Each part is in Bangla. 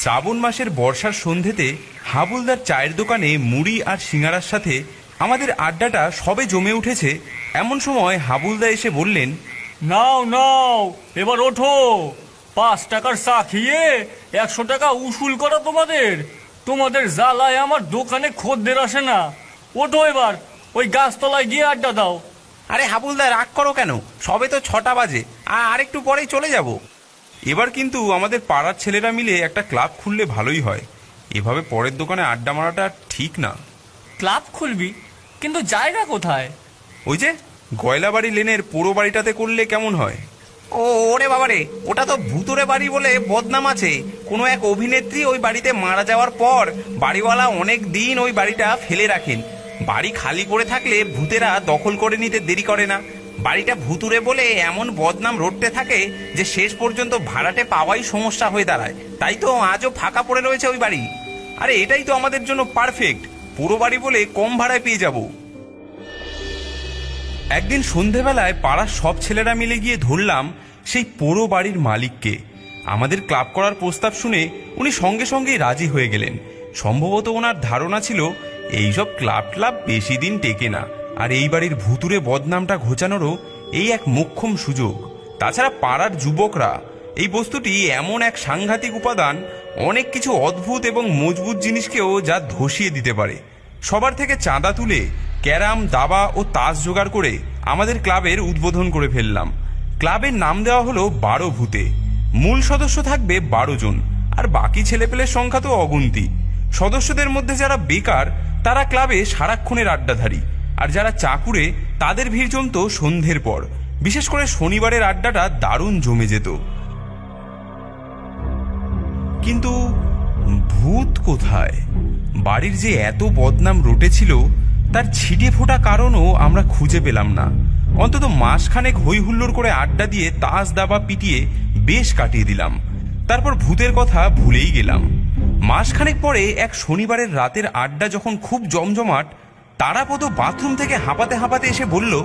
শ্রাবণ মাসের বর্ষার সন্ধেতে হাবুলদার চায়ের দোকানে মুড়ি আর সিঙ্গারার সাথে আমাদের আড্ডাটা সবে জমে উঠেছে। এমন সময় হাবুলদা এসে বললেন নাও নাও এবার ওঠো। পাঁচ টাকার চা খেয়ে একশো টাকা উসুল করা তোমাদের। তোমাদের জ্বালায় আমার দোকানে খদ্দের আসে না। ওঠো এবার ওই গাছতলায় গিয়ে আড্ডা দাও। আরে হাবুলদা রাগ করো কেন? সবে তো ছটা বাজে। আর একটু পরেই চলে যাব। এবার কিন্তু আমাদের পাড়ার ছেলেরা মিলে একটা ক্লাব খুললে ভালোই হয়। এভাবে পরের দোকানে আড্ডা মারাটা ঠিক না। ক্লাব খুলবি? কিন্তু জায়গা কোথায়? ওই যে গয়লাবাড়ি লেনের পুরো বাড়িটাতে করলে কেমন হয়? ও ওরে বাবারে ওটা তো ভুতুরে বাড়ি বলে বদনাম আছে। কোনো এক অভিনেত্রী ওই বাড়িতে মারা যাওয়ার পর বাড়িওয়ালা অনেক দিন ওই বাড়িটা ফেলে রাখেন। বাড়ি খালি করে থাকলে ভূতেরা দখল করে নিতে দেরি করে না। বাড়িটা ভুতুরে বলে এমন বদনাম রটতে থাকে যে শেষ পর্যন্ত ভাড়াটে পাওয়াই সমস্যা হয়ে দাঁড়ায়। তাই তো আজও ফাঁকা পড়ে রয়েছে ওই বাড়ি। আরে এটাই তো আমাদের জন্য পারফেক্ট পুরো বাড়ি বলে কম ভাড়ায় পেয়ে যাব। একদিন সন্ধেবেলায় পাড়ার সব ছেলেরা মিলে গিয়ে ধরলাম সেই পোড়ো বাড়ির মালিককে। আমাদের ক্লাব করার প্রস্তাব শুনে উনি সঙ্গে সঙ্গেই রাজি হয়ে গেলেন। সম্ভবত ওনার ধারণা ছিল, এইসব ক্লাব ক্লাব বেশি দিন টেকে না। আর এই বাড়ির ভুতুরে বদনামটা ঘোচানোরও এই এক মোক্ষম সুযোগ। তাছাড়া পাড়ার যুবকরা, এই বস্তুটি এমন এক সাংঘাতিক উপাদান, অনেক কিছু অদ্ভুত এবং মজবুত জিনিসকেও যা ধসিয়ে দিতে পারে। সবার থেকে চাঁদা তুলে ক্যারাম, দাবা ও তাস জোগাড় করে আমাদের ক্লাবের উদ্বোধন করে ফেললাম। ক্লাবের নাম দেওয়া হলো বারো ভূতে। মূল সদস্য থাকবে বারো জন, আর বাকি ছেলেপেলের সংখ্যা তো অগুন্তি। সদস্যদের মধ্যে যারা বেকার, তারা ক্লাবে সারাক্ষণের আড্ডাধারী। আর যারা চাকুরে, তাদের ভিড় জমত সন্ধ্যের পর। বিশেষ করে শনিবারের আড্ডাটা দারুণ জমে যেত। কিন্তু ভূত কোথায়? বাড়ির যে এত বদনাম রটেছিল, তার ছিটে ফোটা কারণও আমরা খুঁজে পেলাম না। অন্তত মাসখানেক হই হুল্লোড় করে আড্ডা দিয়ে তাস দাবা পিটিয়ে বেশ কাটিয়ে দিলাম। তারপর ভূতের কথা ভুলেই গেলাম। মাসখানেক পরে এক শনিবারের রাতের আড্ডা যখন খুব জমজমাট তারাপদ বাথরুম থেকে হাঁপাতে হাঁপাতে এসে বলল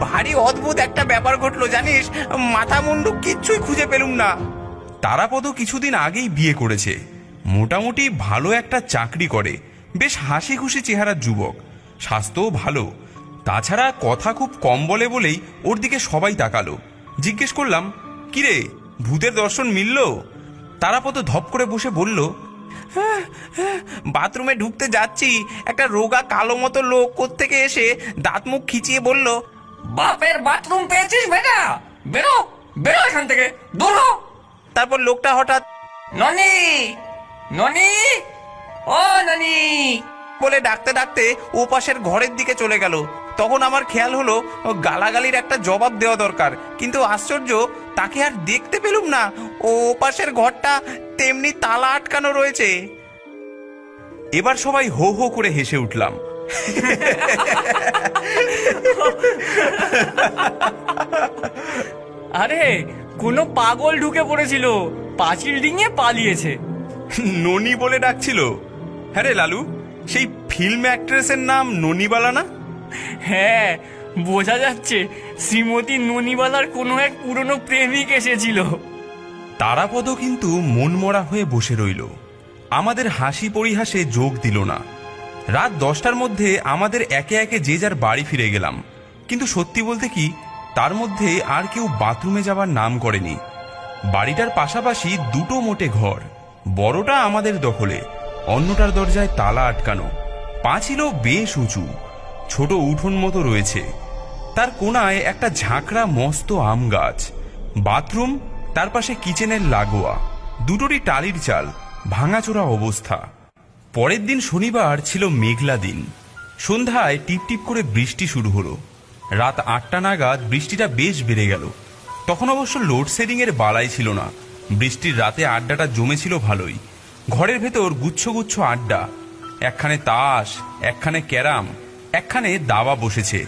ভারী অদ্ভুত একটা ব্যাপার ঘটলো জানিস? মাথা মুন্ডু কিচ্ছুই খুঁজে পেলুম না। তারাপদ কিছুদিন আগেই বিয়ে করেছে। মোটামুটি ভালো একটা চাকরি করে। বেশ হাসি খুশি চেহারার যুবক। স্বাস্থ্যও ভালো। তাছাড়া কথা খুব কম বলে বলেই ওর দিকে সবাই তাকালো। জিজ্ঞেস করলাম কিরে ভূতের দর্শন মিলল? তারাপদ ধপ করে বসে বলল "হ্যাঁ, হ্যাঁ, বাথরুমে ঢুকতে যাচ্ছি, একটা রোগা কালো মতো লোক কোত্থেকে এসে দাঁত মুখ খিচিয়ে বলল, বাপের বাথরুম পেয়েছিস বেটা বেরো বেরো এখান থেকে, দূর। তারপর লোকটা হঠাৎ, ননি ননি, ও ননি। বলে ডাকতে ডাকতে ও পাশের ঘরের দিকে চলে গেল। তখন আমার খেয়াল হলো গালাগালির একটা জবাব দেওয়া দরকার। কিন্তু আশ্চর্য, তাকে আর দেখতে পেলুম না। ও পাশের ঘরটা তেমনি তালা আটকানো রয়েছে। এবার সবাই হো হো করে হেসে উঠলাম। আরে কোনো পাগল ঢুকে পড়েছিল। পাঁচিল ডিঙে পালিয়েছে। ননি বলে ডাকছিল। হ্যাঁ রে লালু সেই ফিল্ম অ্যাক্ট্রেসের নাম ননিবালা না? হ্যাঁ বোঝা যাচ্ছে শ্রীমতী ননিবালার কোনো এক পুরনো প্রেমিক এসেছিল। তারাপদ কিন্তু মনমরা হয়ে বসে রইল। আমাদের হাসি পরিহাসে যোগ দিল না। রাত দশটার মধ্যে আমাদের একে একে যে যার বাড়ি ফিরে গেলাম। কিন্তু সত্যি বলতে কি, তার মধ্যে আর কেউ বাথরুমে যাবার নাম করেনি। বাড়িটার পাশাপাশি দুটো মোটে ঘর, বড়টা আমাদের দখলে, অন্যটার দরজায় তালা আটকানো, পাঁচিলও বেশ উঁচু, ছোট উঠোন মতো রয়েছে। তার কোনায় একটা ঝাঁকড়া মস্ত আম গাছ, বাথরুম তার পাশে কিচেনের লাগোয়া। দুটোরই টালির চাল ভাঙাচোরা অবস্থা। পরের দিন শনিবার ছিল মেঘলা দিন। সন্ধ্যায় টিপটিপ করে বৃষ্টি শুরু হলো। রাত আটটা নাগাদ বৃষ্টিটা বেশ বেড়ে গেল। তখন অবশ্য লোডশেডিং এর বালাই ছিল না। বৃষ্টির রাতে আড্ডাটা জমেছিল ভালোই। ঘরের ভেতর গুচ্ছ গুচ্ছ আড্ডা। একখানে তাস, একখানে ক্যারাম, একখানে দাবা বসেছে।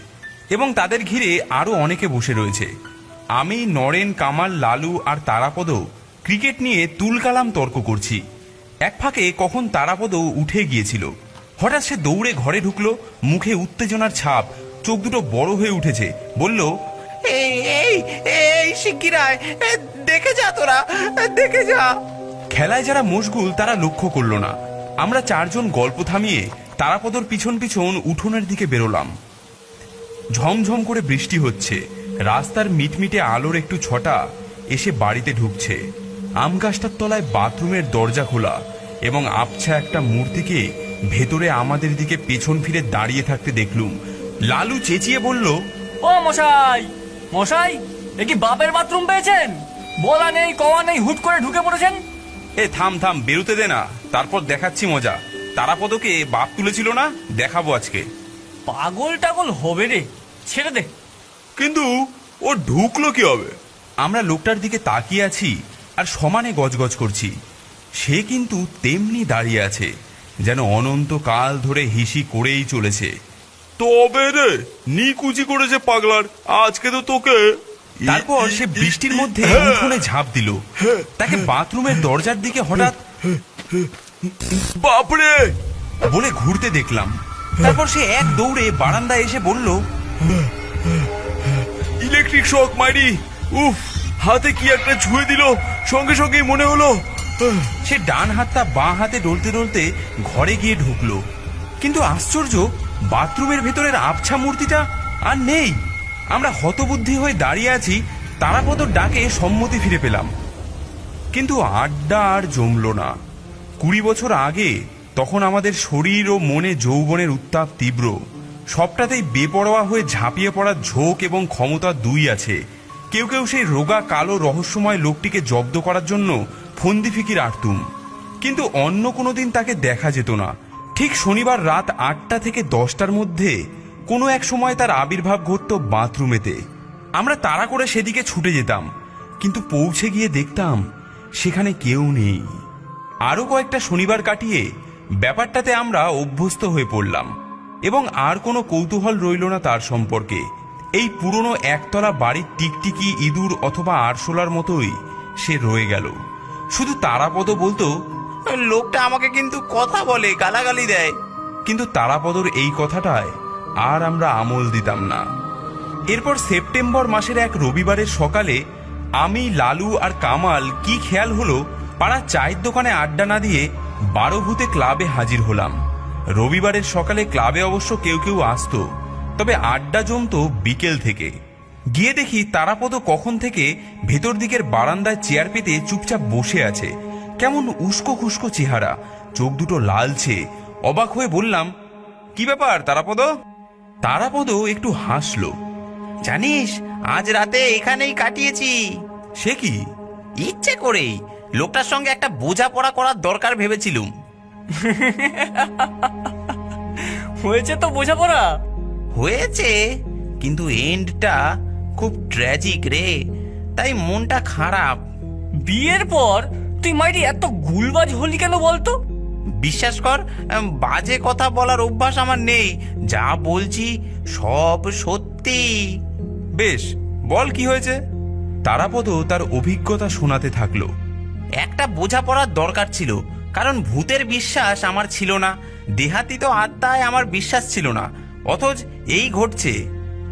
এবং তাদের ঘিরে আরও অনেকে বসে রয়েছে। আমি নরেন, কামাল, লালু আর তারাপদ ক্রিকেট নিয়ে তুলকালাম তর্ক করছি। এক ফাঁকে কখন তারাপদ উঠে গিয়েছিল। হঠাৎ সে দৌড়ে ঘরে ঢুকলো, মুখে উত্তেজনার ছাপ, চোখ দুটো বড় হয়ে উঠেছে। বলল, এই এই এই দেখে যা তোরা দেখে যা। খেলায় যারা মশগুল, তারা লক্ষ্য করল না। আমরা চারজন গল্প থামিয়ে তারাপদর পিছন পিছন উঠোনের দিকে বেরোলাম। ঝমঝম করে বৃষ্টি হচ্ছে। রাস্তার মিটমিটে আলোর একটু ছটা এসে বাড়িতে ঢুকছে। আম গাছটার তলায় বাথরুমের দরজা খোলা এবং আবছা একটা মূর্তিকে ভেতরে আমাদের দিকে পেছন ফিরে দাঁড়িয়ে থাকতে দেখলুম। লালু চেঁচিয়ে বলল ও মশাই মশাই এ কি বাপের বাথরুম পেয়েছেন? বলা নেই কওয়া নেই হুট করে ঢুকে পড়েছেন? এ থাম থাম বেরোতে দে না তারপর দেখাচ্ছি মজা। তারাপদকে বাপ তুলেছিল না দেখাবো আজকে। পাগল টাগল হবে রে ছেড়ে দে। কিন্তু ও ঢুকলো কি হবে আমরা লোকটার দিকে তাকিয়ে আছি আর সমানে গজগজ করছি। সে কিন্তু তেমনি দাঁড়িয়ে আছে যেন অনন্ত কাল ধরে হিসি করেই চলেছে। তবে রে নিকুচি করেছে পাগলার আজকে তো তোকে তারপর সে বৃষ্টির মধ্যে উঠোনে ঝাঁপ দিল। তাকে বাথরুমের দরজার দিকে হঠাৎ বাপরে! বলে ঘুরতে দেখলাম। তারপর সে এক দৌড়ে বারান্দায় এসে বলল ইলেকট্রিক শক, মাইরি। উফ, হাতে কি একটা ছুঁয়ে দিল। সঙ্গে সঙ্গেই মনে হলো সে ডান হাতটা বাঁ হাতে ডলতে ডলতে ঘরে গিয়ে ঢুকলো। কিন্তু আশ্চর্য, বাথরুমের ভেতরের আবছা মূর্তিটা আর নেই। আমরা হতবুদ্ধি হয়ে দাঁড়িয়ে আছি, তারাপদ ডাকে সম্মতি ফিরে পেলাম। কিন্তু আড্ডা আর জমলো না। কুড়ি বছর আগে, তখন আমাদের শরীর ও মনে যৌবনের উত্তাপ তীব্র। সবটাতেই বেপরোয়া হয়ে ঝাঁপিয়ে পড়ার ঝোঁক এবং ক্ষমতা দুই আছে। কেউ কেউ সেই রোগা কালো রহস্যময় লোকটিকে জব্দ করার জন্য ফন্দি ফিকির আটতুম। কিন্তু অন্য কোনো দিন তাকে দেখা যেত না। ঠিক শনিবার রাত আটটা থেকে দশটার মধ্যে কোনো এক সময় তার আবির্ভাব ঘটত বাথরুমেতে। আমরা তাড়া করে সেদিকে ছুটে যেতাম, কিন্তু পৌঁছে গিয়ে দেখতাম সেখানে কেউ নেই। আরও কয়েকটা শনিবার কাটিয়ে ব্যাপারটাতে আমরা অভ্যস্ত হয়ে পড়লাম। এবং আর কোনো কৌতূহল রইল না তার সম্পর্কে। এই পুরনো একতলা বাড়ির টিকটিকি ইঁদুর অথবা আরশোলার মতোই সে রয়ে গেল। শুধু তারাপদ বলতো লোকটা আমাকে কিন্তু কথা বলে গালাগালি দেয়। কিন্তু তারাপদর এই কথাটায় আর আমরা আমল দিতাম না। এরপর সেপ্টেম্বর মাসের এক রবিবারের সকালে আমি লালু আর কামাল কি খেয়াল হলো পাড়া চায়ের দোকানে আড্ডা না দিয়ে বারো ভূতে ক্লাবে হাজির হলাম। রবিবারের সকালে ক্লাবে অবশ্য কেউ কেউ আসতো, তবে আড্ডা জমতো বিকেল থেকে। গিয়ে দেখি তারাপদ কখন থেকে ভেতর দিকের বারান্দায় চেয়ার পেতে চুপচাপ বসে আছে। কেমন উস্কো খুস্কো চেহারা, চোখ দুটো লালছে। অবাক হয়ে বললাম, কি ব্যাপার তারাপদ? তারাপদ একটু হাসলো, জানিস, আজ রাতে এখানেই কাটিয়েছি। সে কি? ইচ্ছে করেই। লোকটার সঙ্গে একটা বোঝাপড়া করার দরকার ভেবেছিলুম। হয়েছে তো বোঝাপড়া। হয়েছে কিন্তু এন্ডটা খুব ট্র্যাজিক রে। তাই মনটা খারাপ। বিয়ের পর তুই মাইরি এত গুলবাজ হলি কেন বলতো? বিশ্বাস কর বাজে কথা বলার অভ্যাস আমার নেই। যা বলছি সব সত্যি। বেশ বল কি হয়েছে? তারাপদ তার অভিজ্ঞতা শোনাতে থাকল। একটা বোঝাপড়ার দরকার ছিল। কারণ ভূতের বিশ্বাস আমার ছিল না, দেহাতীত আত্মায় আমার বিশ্বাস ছিল না, অথচ এই ঘটছে।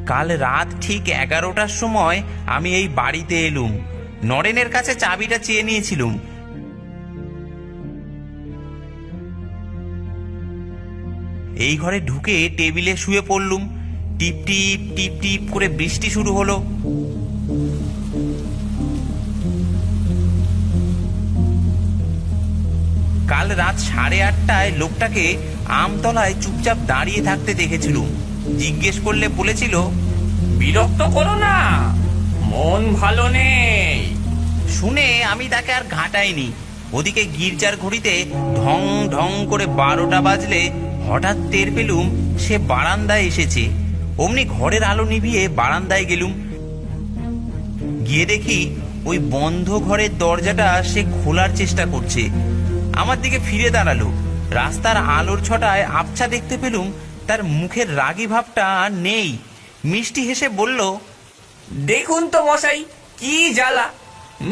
কাল রাত ঠিক এগারোটার সময় আমি এই বাড়িতে এলুম, নরেনের কাছে চাবিটা চেয়ে নিয়েছিলুম। এই ঘরে ঢুকে টেবিলে শুয়ে পড়লুম, টিপ টিপ টিপ টিপ করে বৃষ্টি শুরু হলো। কাল রাত সাড়ে আটটায় লোকটাকে আমতলায় চুপচাপ দাঁড়িয়ে থাকতে দেখেছিলুম জিজ্ঞেস করলে বলেছিল, বিরক্ত করো না, মন ভালো নেই। শুনে আমি তাকে আর ঘাটাইনি। ওদিকে গির্জার ঘড়িতে ঢং ঢং করে বারোটা বাজলে হঠাৎ টের পেলুম সে বারান্দায় এসেছে। অমনি ঘরের আলো নিভিয়ে বারান্দায় গেলুম। গিয়ে দেখি ওই বন্ধ ঘরের দরজাটা সে খোলার চেষ্টা করছে। আমার দিকে ফিরে দাঁড়াল। রাস্তার আলোর ছটায় আবছা দেখতে পেলুম তার মুখের রাগী ভাবটা আর নেই। মিষ্টি হেসে বলল দেখুন তো মশাই কি জ্বালা।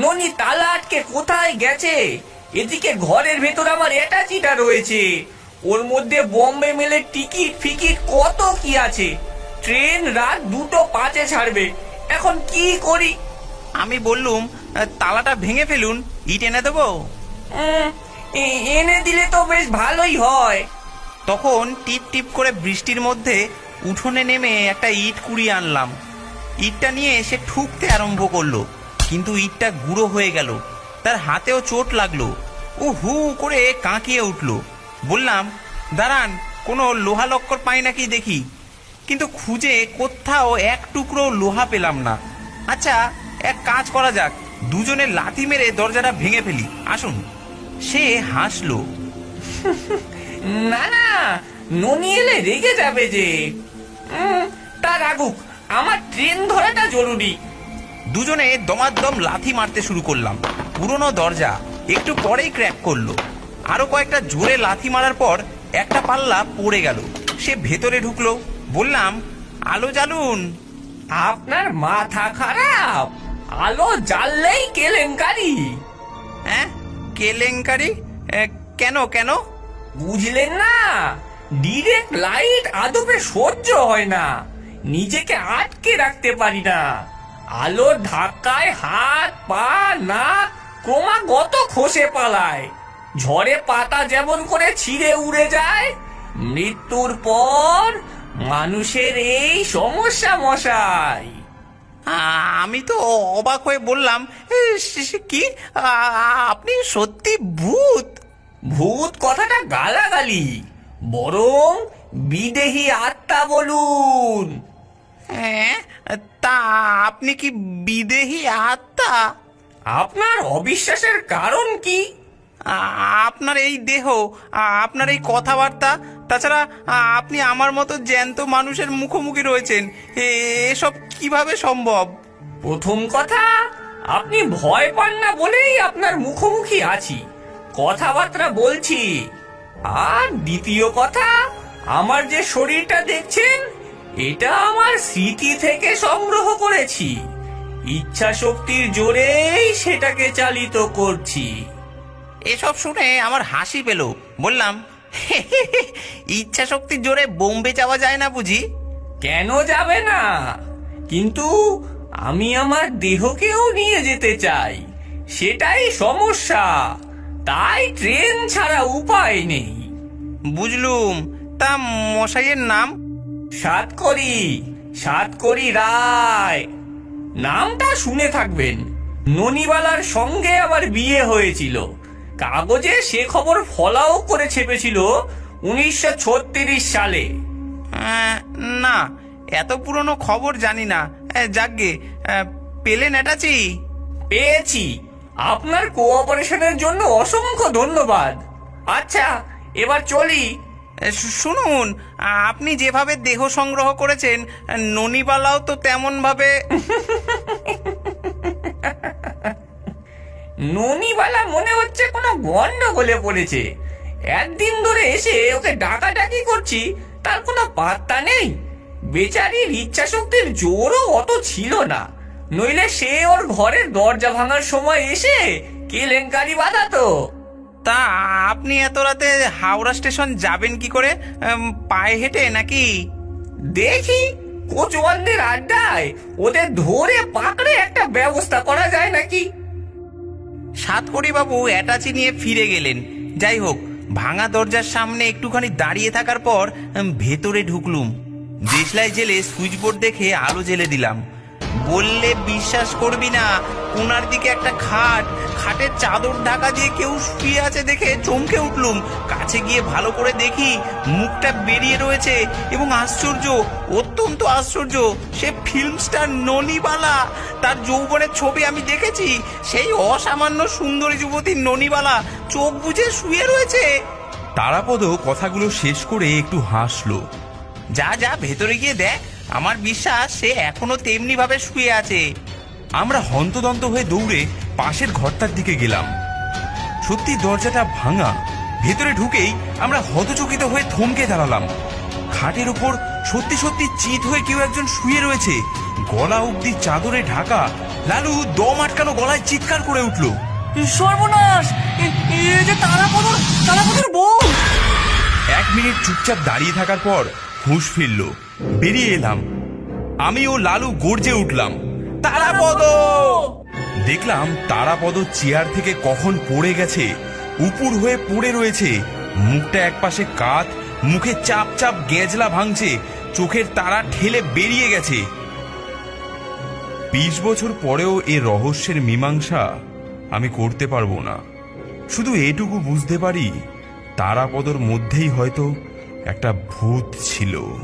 ননি তালা আটকে কোথায় গেছে? এদিকে ঘরের ভেতর আমার অ্যাটাচিটা রয়েছে। ওর মধ্যে বম্বে মেলে টিকিট ফিকিট কত কি আছে? ট্রেন রাত দুটো পাঁচে ছাড়বে। এখন কি করি? আমি বললুম তালাটা ভেঙে ফেলুন ইট এনে দেবো? উম, এ- এনে দিলে তো বেশ ভালোই হয়। তখন টিপ টিপ করে বৃষ্টির মধ্যে উঠোনে নেমে একটা ইট কুড়িয়ে আনলাম। ইটটা নিয়ে সে ঠুকতে আরম্ভ করল, কিন্তু ইটটা গুঁড়ো হয়ে গেল। তার হাতেও চোট লাগল। ও হু করে কাঁকিয়ে উঠল। বললাম, দাঁড়ান, কোনো লোহা লক্কর পাই নাকি দেখি? কিন্তু খুঁজে কোথাও এক টুকরো লোহা পেলাম না। আচ্ছা এক কাজ করা যাক। দুজনে লাথি মেরে দরজাটা ভেঙে ফেলি। আসুন। সে হাসলো। না না, ননি এলে রেগে যাবে যে। তা রাগুক, আমার ট্রেন ধরাটা জরুরি। দুজনে দমাদম লাথি মারতে শুরু করলাম। পুরনো দরজা একটু পরেই ক্র্যাক করল। আরও কয়েকটা জোরে লাথি মারার পর একটা পাল্লা পড়ে গেল। সে ভেতরে ঢুকলো। বললাম, আলো জ্বালুন। আপনার মাথা খারাপ। আলো জ্বাললেই কেলেঙ্কারি। হ্যাঁ? কেলেঙ্কারি? কেন কেন? বুঝলেন না? ডিরেক্ট লাইট আদপে সহ্য হয় না। নিজেকে আটকে রাখতে পারি না। আলোর ধাক্কায় হাত, পা, নাক ক্রমাগত খসে পালায়। ঝড়ে পাতা যেমন করে ছিঁড়ে উড়ে যায়, মৃত্যুর পর মানুষের এই সমস্যা মশাই। আমি তো অবাক হয়ে বললাম "এ, সে- সে কি? আপনি সত্যি ভূত? ভূত কথাটা গালাগালি। বরং বিদেহী আত্মা বলুন। হ্যাঁ তা আপনি কি বিদেহী আত্মা? আপনার অবিশ্বাসের কারণ কি? আপনার এই দেহ আপনার এই কথাবার্তা তাছাড়া আপনি আমার মতো জ্যান্ত মানুষের মুখোমুখি রয়েছেন। এ- এসব কীভাবে সম্ভব? প্রথম কথা আপনি ভয় পান না বলেই আপনার মুখোমুখি আছি। কথাবার্তা বলছি। আর দ্বিতীয় কথা আমার যে শরীরটা দেখছেন এটা আমার স্মৃতি থেকে সংগ্রহ করেছি। ইচ্ছা শক্তির জোরেই সেটাকে চালিত করছি। এসব শুনে আমার হাসি পেল। বললাম ইচ্ছা শক্তির জোরে বোম্বে যাওয়া যায় না বুঝি? কেন যাবে না? কিন্তু আমি আমার দেহকেও নিয়ে যেতে চাই। সেটাই সমস্যা। তাই ট্রেন ছাড়া উপায় নেই। বুঝলুম। তা মশাইয়ের নাম? সাতকরি। সাতকরি রায়। নামটা শুনে থাকবেন। ননিবালার সঙ্গে আবার বিয়ে হয়েছিল। কাগজে সে খবর ফলাও করে ছেপেছিল উনিশশো সালে। না এত পুরনো খবর জানি না। যাকগে পেলেন এটাচি পেয়েছি। আপনার কোঅপারেশনের জন্য অসংখ্য ধন্যবাদ। আচ্ছা এবার চলি। শুনুন আপনি যেভাবে দেহ সংগ্রহ করেছেন ননিবালাও তো তেমন ভাবে ননিবালা মনে হচ্ছে কোনো গন্ডগোলে পড়েছে। একদিন ধরে এসে ওকে ডাকাডাকি করছি তার কোনো পাত্তা নেই। বেচারির ইচ্ছা শক্তির জোরও অত ছিল না। নইলে সে ওর ঘরের দরজা ভাঙার সময় এসে কেলেঙ্কারি বাঁধাতো। তা আপনি এত রাতে হাওড়া স্টেশন যাবেন কি করে? পায়ে হেঁটে নাকি? দেখি কোচওয়ানদের আড্ডায় ওদের ধরে পাকড়ে একটা ব্যবস্থা করা যায় নাকি? সাতকড়ি বাবু অ্যাটাচি নিয়ে ফিরে গেলেন। যাই হোক, ভাঙা দরজার সামনে একটুখানি দাঁড়িয়ে থাকার পর ভেতরে ঢুকলুম। দেশলাই জেলে সুইচবোর্ড দেখে আলো জেলে দিলাম। বললে বিশ্বাস করবি না। কোনার দিকে একটা খাট। খাটের চাদর ঢাকা দিয়ে কেউ শুয়ে আছে দেখে চমকে উঠলুম। কাছে গিয়ে ভালো করে দেখি মুখটা বেরিয়ে রয়েছে এবং আশ্চর্য অত্যন্ত আশ্চর্য সে ফিল্ম স্টার ননিবালা। তার যৌবনের ছবি আমি দেখেছি। সেই অসামান্য সুন্দরী যুবতী ননিবালা চোখ বুজে শুয়ে রয়েছে। তারাপদ কথাগুলো শেষ করে একটু হাসলো। যা যা ভেতরে গিয়ে দেখ। আমার বিশ্বাস সে এখনও তেমনি ভাবে শুয়ে আছে। আমরা হন্তদন্ত হয়ে দৌড়ে পাশের ঘরটার দিকে গেলাম। সত্যি দরজাটা ভাঙা। ভেতরে ঢুকেই আমরা হতচকিত হয়ে থমকে দাঁড়ালাম। খাটের উপর সত্যি সত্যি চিত হয়ে কেউ একজন শুয়ে রয়েছে। গলা অব্দি চাদরে ঢাকা লালু দম আটকানো গলায় চিৎকার করে উঠল। সর্বনাশ! যে তারাপদর তারাপদর বউ! এক মিনিট চুপচাপ দাঁড়িয়ে থাকার পর হুঁশ ফিরল। বেরিয়ে এলাম। আমি ও লালু গর্জে উঠলাম, তারাপদ! দেখলাম তারাপদ চেয়ার থেকে কখন পড়ে গেছে, উপুর হয়ে পড়ে রয়েছে। মুখটা একপাশে কাত, মুখে চাপ চাপ গেঁজলা ভাঙছে, চোখের তারা ঠেলে বেরিয়ে গেছে। বিশ বছর পরেও এ রহস্যের মীমাংসা আমি করতে পারব না। শুধু এটুকু বুঝতে পারি, তারাপদর মধ্যেই হয়তো একটা ভূত ছিল।